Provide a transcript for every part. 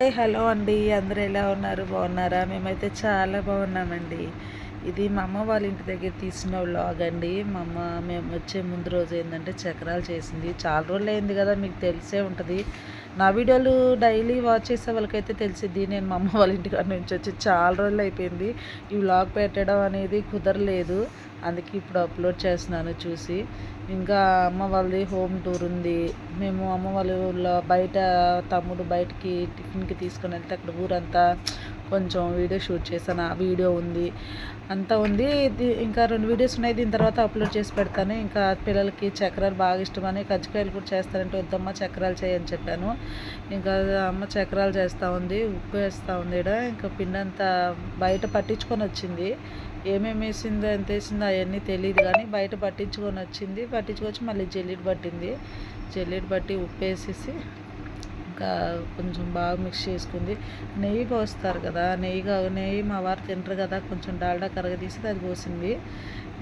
Hello అండి. అందరూ ఎలా ఉన్నారు? బాగున్నారా? మేమైతే చాలా బాగున్నామండి. ఇది మా అమ్మ వాళ్ళ ఇంటి దగ్గర తీసిన వ్లాగ్ అండి. మా అమ్మ మేము వచ్చే ముందు రోజు ఏంటంటే చక్రాలు చేసింది. చాలా రోజులు అయింది కదా మీకు తెలిసే ఉంటుంది. నా వీడియోలు డైలీ వాచ్ చేసే వాళ్ళకైతే తెలిసిద్ది. నేను మా అమ్మ వాళ్ళ ఇంటికాడ నుంచి వచ్చి చాలా రోజులు అయిపోయింది. ఈ వ్లాగ్ పెట్టడం అనేది కుదరలేదు. అందుకే ఇప్పుడు అప్లోడ్ చేస్తున్నాను చూసి. ఇంకా అమ్మ వాళ్ళది హోమ్ టూర్ ఉంది. మేము అమ్మ వాళ్ళ ఊళ్ళో బయట తమ్ముడు బయటికి టిఫిన్కి తీసుకొని వెళ్తే అక్కడ ఊరంతా కొంచెం వీడియో షూట్ చేశాను ఆ వీడియో ఉంది అంతా ఉంది. ఇంకా రెండు వీడియోస్ ఉన్నాయి దీని తర్వాత అప్లోడ్ చేసి పెడతాను. ఇంకా పిల్లలకి చక్రాలు బాగా ఇష్టమని కజ్జికాయలు కూడా చేస్తారంటే వద్దమ్మ చక్రాలు చేయని చెప్పాను. ఇంకా అమ్మ చక్రాలు చేస్తూ ఉంది ఉప్పు వేస్తూ ఉంది ఇక్కడ ఇంకా పిండి అంతా బయట పట్టించుకొని వచ్చింది. ఏమేమి వేసిందో ఎంత వేసిందో అవన్నీ తెలియదు కానీ బయట పట్టించుకొని వచ్చింది. పట్టించుకొచ్చి మళ్ళీ జల్లిడి పట్టింది. జల్లిడి పట్టి ఉప్పు వేసేసి కొంచెం బాగా మిక్స్ చేసుకుంది. నెయ్యి పోస్తారు కదా నెయ్యి నెయ్యి మా వారు తింటారు కదా కొంచెం డాల్డా కరగదీసి అది పోసింది.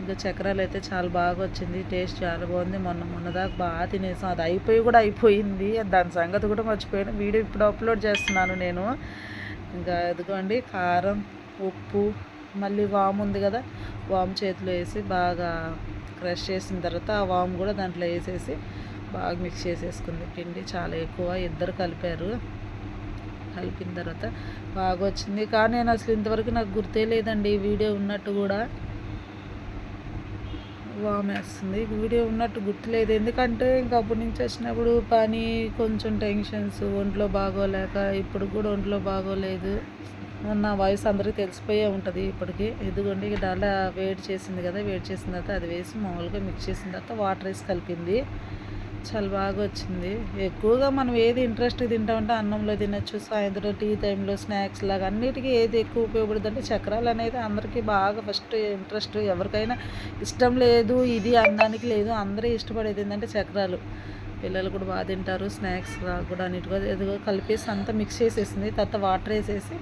ఇంకా చక్రాలు అయితే చాలా బాగా వచ్చింది టేస్ట్ చాలా బాగుంది. మొన్న మొన్న దాకా బాగా తినేసాం. అది అయిపోయి కూడా అయిపోయింది. దాని సంగతి కూడా మర్చిపోయాను. వీడియో ఇప్పుడు అప్లోడ్ చేస్తున్నాను నేను. ఇంకా ఎదుగోండి కారం ఉప్పు మళ్ళీ వాము ఉంది కదా వాము చేతిలో వేసి బాగా క్రష్ చేసిన తర్వాత ఆ వాము కూడా దాంట్లో వేసేసి బాగా మిక్స్ చేసేసుకుంది. పిండి చాలా ఎక్కువ ఇద్దరు కలిపారు. కలిపిన తర్వాత బాగా వచ్చింది. కానీ నేను అసలు ఇంతవరకు నాకు గుర్తే లేదండి ఈ వీడియో ఉన్నట్టు కూడా. వామేస్తుంది. వీడియో ఉన్నట్టు గుర్తులేదు. ఎందుకంటే ఇంకా అప్పటి నుంచి వచ్చినప్పుడు పని కొంచెం టెన్షన్స్ ఒంట్లో బాగోలేక ఇప్పుడు కూడా ఒంట్లో బాగోలేదు నా వాయిస్ అందరికీ తెలిసిపోయే ఉంటుంది ఇప్పటికి. ఎదుగుండి ఇక వేడి చేసింది కదా వేడి చేసిన తర్వాత అది వేసి మామూలుగా మిక్స్ చేసిన తర్వాత వాటర్ వేసి కలిపింది. చాలా బాగా వచ్చింది. ఎక్కువగా మనం ఏది ఇంట్రెస్ట్ తింటామంటే అన్నంలో తినచ్చు సాయంత్రం టీ టైంలో స్నాక్స్ లాగా అన్నిటికీ ఏది ఎక్కువ ఉపయోగపడుతుందంటే చక్రాలు అనేది అందరికీ బాగా ఫస్ట్ ఇంట్రెస్ట్ ఎవరికైనా ఇష్టం లేదు ఇది అనడానికి లేదు అందరూ ఇష్టపడేది ఏంటంటే చక్రాలు. పిల్లలు కూడా బాగా తింటారు స్నాక్స్ కూడా అన్నిటిగా ఎదుగో కలిపేసి అంతా మిక్స్ చేసేసింది. తర్వాత వాటర్ వేసేసి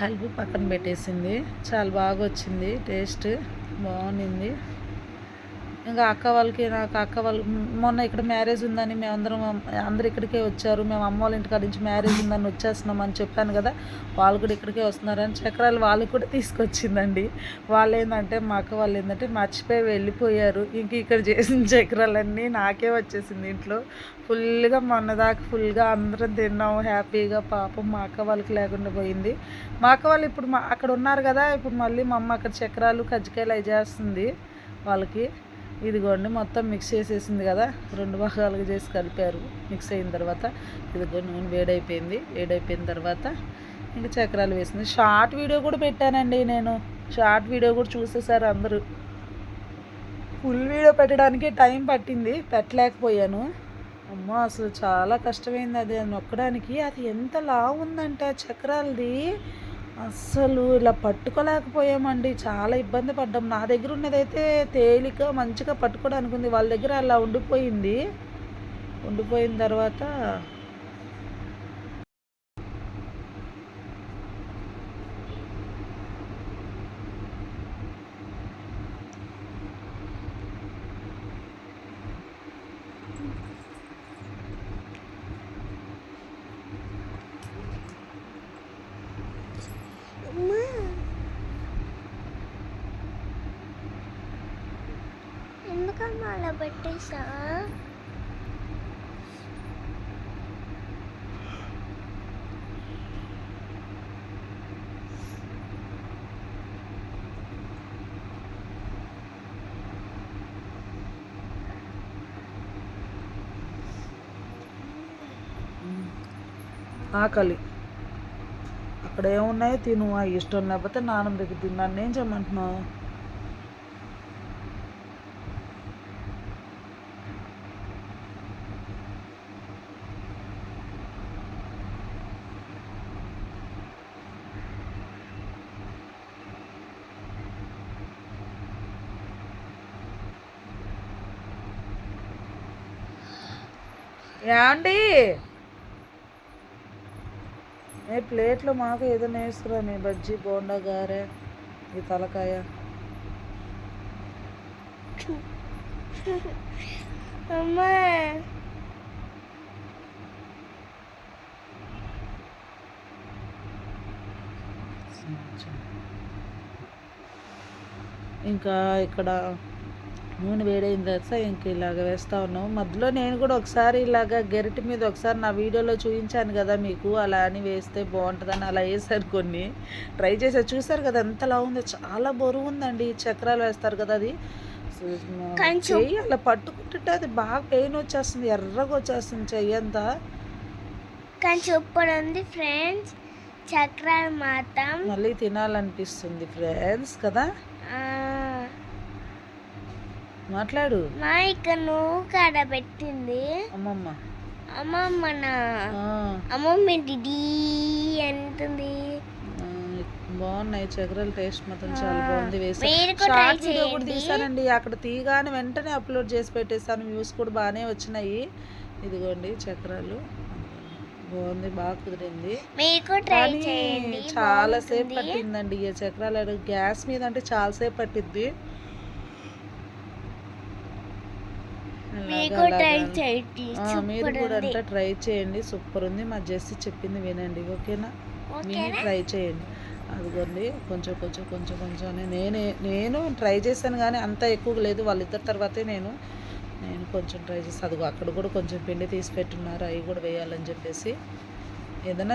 కలిపి పక్కన పెట్టేసింది. చాలా బాగా వచ్చింది టేస్ట్ బాగుంది ఇంకా అక్క వాళ్ళకి నాకు అక్క వాళ్ళు మొన్న ఇక్కడ మ్యారేజ్ ఉందని మేమందరం అందరు ఇక్కడికే వచ్చారు. మేము అమ్మ వాళ్ళ ఇంటికాడ నుంచి మ్యారేజ్ ఉందని వచ్చేస్తున్నాం అని చెప్పాను కదా. వాళ్ళు కూడా ఇక్కడికే వస్తున్నారని చక్రాలు వాళ్ళకి కూడా తీసుకొచ్చిందండి. వాళ్ళు ఏంటంటే మా అక్క వాళ్ళు ఏంటంటే మర్చిపోయి వెళ్ళిపోయారు. ఇంక ఇక్కడ చేసిన చక్రాలన్నీ నాకే వచ్చేసింది ఇంట్లో. ఫుల్గా మొన్నదాకా ఫుల్గా అందరం తిన్నాం హ్యాపీగా పాపం మా అక్క వాళ్ళకి లేకుండా పోయింది. మా అక్క వాళ్ళు ఇప్పుడు మా అక్కడ ఉన్నారు కదా. ఇప్పుడు మళ్ళీ మా అమ్మ అక్కడ చక్రాలు కజ్జికాయలు అవి చేస్తుంది వాళ్ళకి. ఇదిగోండి మొత్తం మిక్స్ చేసేసింది కదా. రెండు భాగాలుగా చేసి కలిపారు. మిక్స్ అయిన తర్వాత ఇదిగో నూనె వేడైపోయింది. వేడైపోయిన తర్వాత ఇంకా చక్రాలు వేసింది. షార్ట్ వీడియో కూడా పెట్టానండి నేను. షార్ట్ వీడియో కూడా చూసేసారు అందరూ. ఫుల్ వీడియో పెట్టడానికి టైం పట్టింది. పెట్టలేకపోయాను. అమ్మో అసలు చాలా కష్టమైంది అది. నొక్కడానికి. అది ఎంత లావు ఉందంటే ఆ చక్రాలది. అస్సలు ఇలా పట్టుకోలేకపోయామండి. చాలా ఇబ్బంది పడ్డాం. నా దగ్గర ఉన్నదైతే తేలిక మంచిగా పట్టుకోవడానికి ఉంది. వాళ్ళ దగ్గర అలా ఉండిపోయింది. ఉండిపోయిన తర్వాత అమ్మా ఎందుకమ్మా అలా పెట్టేసా ఆకలి. అక్కడ ఏమున్నాయో తిను ఇష్టం లేకపోతే నాన్న దగ్గర తిన్నాను. నేను చేయమంటున్నావు? ఏమండి? ఏ ప్లేట్లు మాకు ఏదైనా వేసుకురా నీ బజ్జీ బోండా గారె ఈ తలకాయ. అమ్మా. ఇంకా ఇక్కడ నూనె వేడైన తర్వాత ఇంక ఇలాగ వేస్తూ ఉన్నాం మధ్యలో నేను కూడా ఒకసారి ఇలాగ గెరిటి మీద ఒకసారి నా వీడియోలో చూపించాను కదా మీకు అలా అని వేస్తే బాగుంటుందని అలా వేసాను కొన్ని. ట్రై చేశారు చూసారు కదా ఎంతలా ఉందో. చాలా బరువు ఉందండి. చక్రాలు వేస్తారు కదా అది. చెయ్యి అలా పట్టుకుంటుంటే అది బాగా పెయిన్ వచ్చేస్తుంది. ఎర్రగా వచ్చేస్తుంది చెయ్యి అంతా. కానీ సూపర్ ఉంది ఫ్రెండ్స్. చక్రాలు మాత్రం మళ్ళీ తినాలనిపిస్తుంది ఫ్రెండ్స్ కదా. మాట్లాడు. మా ఇక్కడ నువ్వు కాడ పెట్టింది. అమ్మమ్మ. అమ్మమ్మ నా. అమ్మమ్మ డిడీ అంటుంది. బాగున్నాయి చక్రాల టేస్ట్ మాత్రం చాలా బాగుంది. వేసా. మీరు కూడా షార్ట్ try వీడియో కూడా చేయండి. తీసానండి అక్కడ తీయగానే వెంటనే అప్లోడ్ చేసి పెట్టేసాను వ్యూస్ కూడా బాగానే వచ్చినాయి. ఇదిగోండి చక్రాలు. బాగుంది బాగా కుదిరింది. చాలా సేపు. పట్టిందండి. ఈ చక్రాలు గ్యాస్ మీద అంటే చాలా సేపు పట్టిద్ది. మీరు కూడా అంతా ట్రై చేయండి. సూపర్ ఉంది. మా జెస్సి చెప్పింది వినండి ఓకేనా? మీరు ట్రై చేయండి. అదిగోండి కొంచెం కొంచెం కొంచెం కొంచెం. నేనే నేను ట్రై చేశాను కానీ అంత ఎక్కువ లేదు. వాళ్ళిద్దరి తర్వాతే నేను నేను కొంచెం ట్రై చేస్తాను అదిగో అక్కడ కూడా కొంచెం పిండి తీసి పెట్టున్నారు. అవి కూడా వేయాలని చెప్పేసి. ఏదైనా